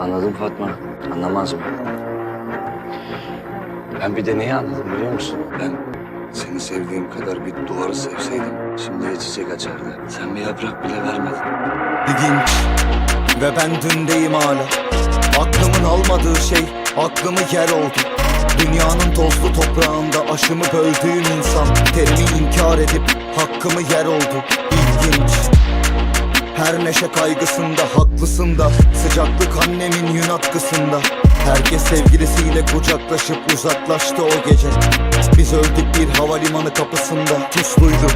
Anladım Fatma. Anlamaz mı? Ben bir de neyi anladım biliyor musun? Ben seni sevdiğim kadar bir duvarı sevseydim şimdiye çiçek açardı. Sen bir yaprak bile vermedin. İlginç ve ben dündeyim hala Aklımın almadığı şey aklımı yer oldu Dünyanın tozlu toprağında aşımı böldüğüm insan Terimi inkar edip hakkımı yer oldu İlginç her neşe kaygısında haklısın da Sıcaklık annemin yün atkısında Herkes sevgilisiyle kucaklaşıp uzaklaştı o gece. Biz öldük bir havalimanı kapısında. Tusluydu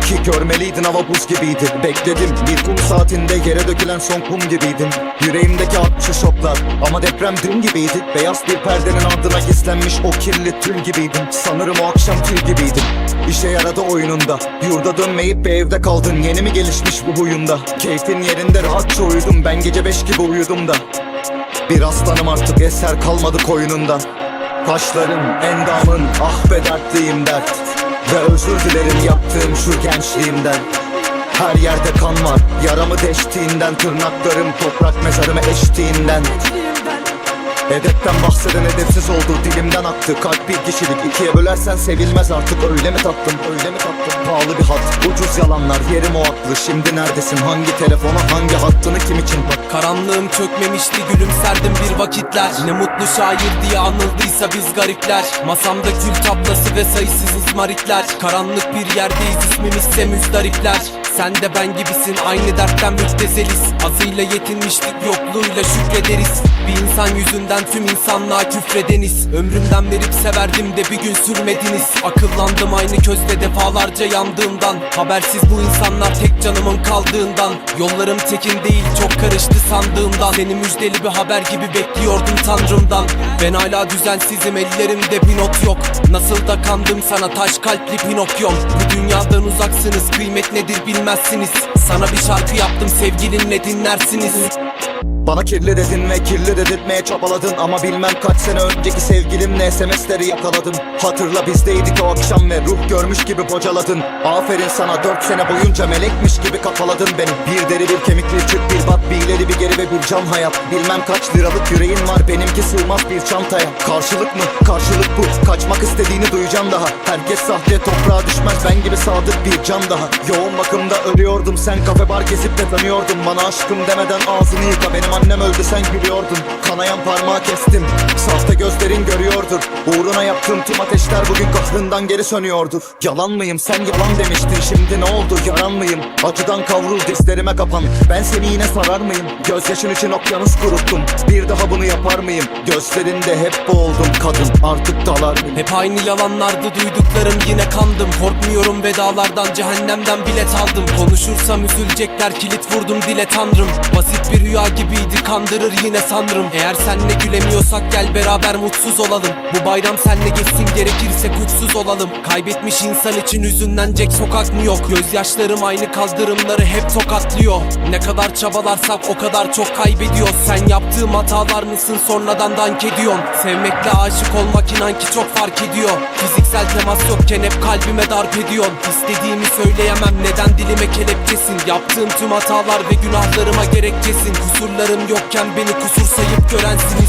ki görmeliydin hava buz gibiydi. Bekledim bir kum saatinde yere dökülen son kum gibiydin. Yüreğimdeki atçı şoklar ama deprem dün gibiydi. Beyaz bir perdenin ardına gizlenmiş o kirli tül gibiydin. Sanırım o akşam tül gibiydim. İşe yaradı oyununda. Yurda dönmeyip bir evde kaldın. Yeni mi gelişmiş bu huyunda? Keyfin yerinde rahatça uyudum. Ben gece beş gibi uyudum da Bir aslanım artık eser kalmadı koyunundan Kaşların endamın ah be dertliyim dert. Ve özür dilerim yaptığım şu gençliğimden. Her yerde kan var yaramı deştiğinden Tırnaklarım toprak mezarımı eştiğinden Edepten bahseden edepsiz oldu dilimden aktı. Kalp bir kişilik ikiye bölersen sevilmez artık. Öyle mi tatlım öyle mi tatlım Pahalı bir hat ucuz yalanlar yerim o aklı. Şimdi neredesin hangi telefona hangi hattını kim için? Bak Karanlığım çökmemişti gülümserdim bir vakitler. Ne mutlu şair diye anıldıysa biz garipler. Masamda kül tablası ve sayısız izmaritler. Karanlık bir yerdeyiz ismimizse müzdaripler Sen de ben gibisin aynı dertten müptezeliz. Azıyla yetinmiştik yokluğuyla şükrederiz. Bir insan yüzünden tüm insanlığa küfredeniz. Ömrümden verip severdim de bir gün sürmediniz. Akıllandım aynı közde defalarca yandığımdan. Habersiz bu insanlar tek canımın kaldığından. Yollarım tekin değil çok karıştı sandığımdan. Seni müjdeli bir haber gibi bekliyordum tanrımdan. Ben hala düzensizim ellerimde bir not yok. Nasıl da kandım sana taş kalpli Pinokyom Bu dünyadan uzaksınız kıymet nedir bilmezsiniz Sana bir şarkı yaptım sevgilinle dinlersiniz Bana kirli dedin ve kirli dedirtmeye çabaladın. Ama bilmem kaç sene önceki sevgilimle SMS'leri yakaladın Hatırla bizdeydik o akşam ve ruh görmüş gibi bocaladın. Aferin sana dört sene boyunca melekmiş gibi kafaladın beni. Bir deri bir kemikli çık bir bat bir ileri bir geri ve bir can hayat. Bilmem kaç liralık yüreğin var benimki sığmaz bir çantaya. Karşılık mı? Karşılık bu. Kaçmak istediğini duyacağım daha. Herkes sahte toprağa düşmez. Ben gibi sadık bir can daha. Yoğun bakımda ölüyordum. Sen kafe bar gezip de tanıyordun. Bana aşkım demeden ağzını yıka benim annem öldü sen gülüyordun. Kanayan parmağı kestim Görüyordur Uğruna yaptığım tüm ateşler bugün kahrından geri sönüyordur. Yalan mıyım? Sen yalan demiştin. Şimdi ne oldu? Yaran mıyım? Acıdan kavrul dizlerime kapan. Ben seni yine sarar mıyım? Gözyaşın için okyanus kuruttum. Bir daha bunu yapar mıyım? Gözlerinde hep boğuldum kadın artık dalar mıyım? Hep aynı yalanlardı. Duyduklarım yine kandım. Korkmuyorum vedalardan. Cehennemden bilet aldım. Konuşursam üzülecekler. Kilit vurdum dile tanrım. Basit bir rüya gibiydi. Kandırır yine sanrım Eğer senle gülemiyorsak gel beraber mutsuz olalım Bu bayram senle geçsin gerekirse kutsuz olalım. Kaybetmiş insan için hüzünlenecek sokak mı yok? Gözyaşlarım aynı kaldırımları hep tokatlıyor. Ne kadar çabalarsak o kadar çok kaybediyoruz Sen yaptığım hatalar mısın? Sonradan dank ediyorsun Sevmekle aşık olmak inan ki çok fark ediyor. Fiziksel temas yokken hep kalbime darp ediyorsun İstediğimi söyleyemem neden dilime kelepçesin? Yaptığım tüm hatalar ve günahlarıma gerekçesin Kusurlarım yokken beni kusur sayıp bulamayın